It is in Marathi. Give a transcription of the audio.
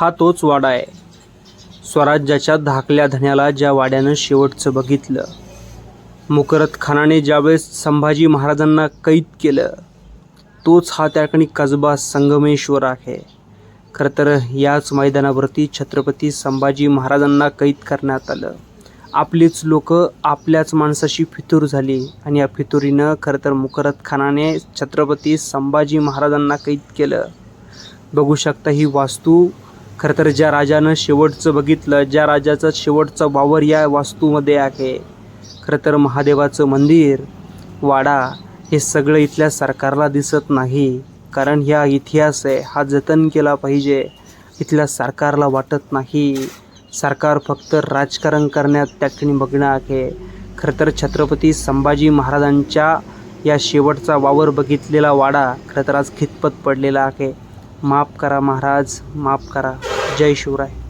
हा तोच वाडा आहे. स्वराज्याच्या धाकल्या धन्याला ज्या वाड्यानं शेवटचं बघितलं. मुकरत खानाने ज्यावेळेस संभाजी महाराजांना कैद केलं तोच हा त्या ठिकाणी कसबा संगमेश्वर आहे. खरं तर याच मैदानावरती छत्रपती संभाजी महाराजांना कैद करण्यात आलं. आपलीच लोक आपल्याच माणसाशी फितूर झाली आणि या फितुरीनं खरं तर मुकरत खानाने छत्रपती संभाजी महाराजांना कैद केलं. बघू शकता ही वास्तू खरं तर ज्या राजानं शेवटचं बघितलं ज्या राजाचा शेवटचा वावर या वास्तूमध्ये आहे खरं तर महादेवाचं मंदिर वाडा हे सगळं इथल्या सरकारला दिसत नाही. कारण ह्या इतिहास आहे हा जतन केला पाहिजे. इथल्या सरकारला वाटत नाही. सरकार फक्त राजकारण करण्यात त्या ठिकाणी बघणं आहे. खरं तर छत्रपती संभाजी महाराजांच्या या शेवटचा वावर बघितलेला वाडा खरं तर आज खितपत पडलेला आहे. माफ करा महाराज माफ करा. जय शिवराय.